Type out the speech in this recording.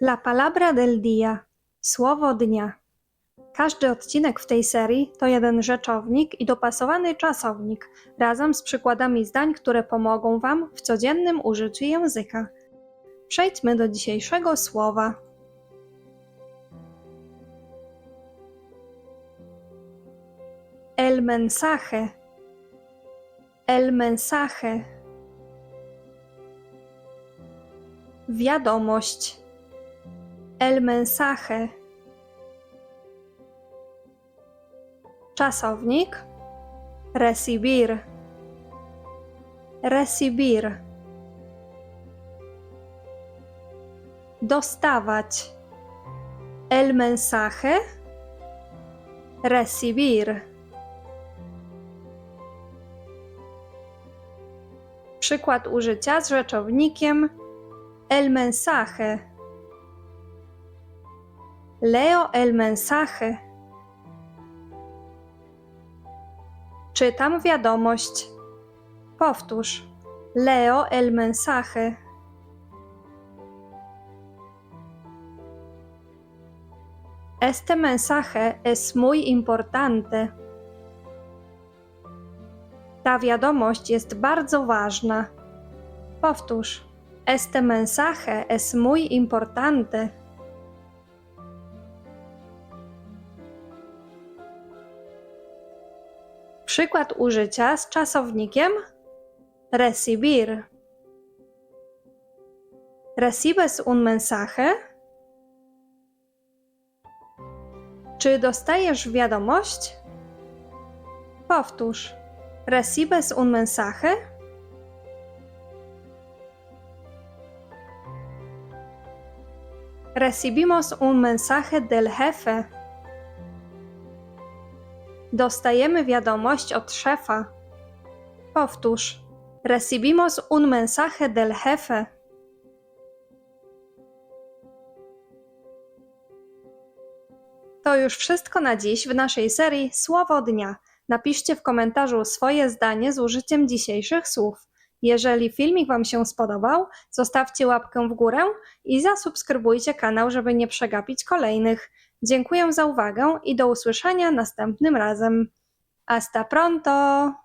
La palabra del día. Słowo dnia. Każdy odcinek w tej serii to jeden rzeczownik i dopasowany czasownik, razem z przykładami zdań, które pomogą Wam w codziennym użyciu języka. Przejdźmy do dzisiejszego słowa. El mensaje. El mensaje. Wiadomość. El mensaje. Czasownik. Recibir. Recibir. Dostawać. El mensaje. Recibir. Przykład użycia z rzeczownikiem el mensaje. Leo el mensaje. Czytam wiadomość. Powtórz. Leo el mensaje. Este mensaje es muy importante. Ta wiadomość jest bardzo ważna. Powtórz. Este mensaje es muy importante. Przykład użycia z czasownikiem recibir. ¿Recibes un mensaje? Czy dostajesz wiadomość? Powtórz. ¿Recibes un mensaje? Recibimos un mensaje del jefe. Dostajemy wiadomość od szefa. Powtórz. Recibimos un mensaje del jefe. To już wszystko na dziś w naszej serii Słowo Dnia. Napiszcie w komentarzu swoje zdanie z użyciem dzisiejszych słów. Jeżeli filmik Wam się spodobał, zostawcie łapkę w górę i zasubskrybujcie kanał, żeby nie przegapić kolejnych. Dziękuję za uwagę i do usłyszenia następnym razem. Hasta pronto!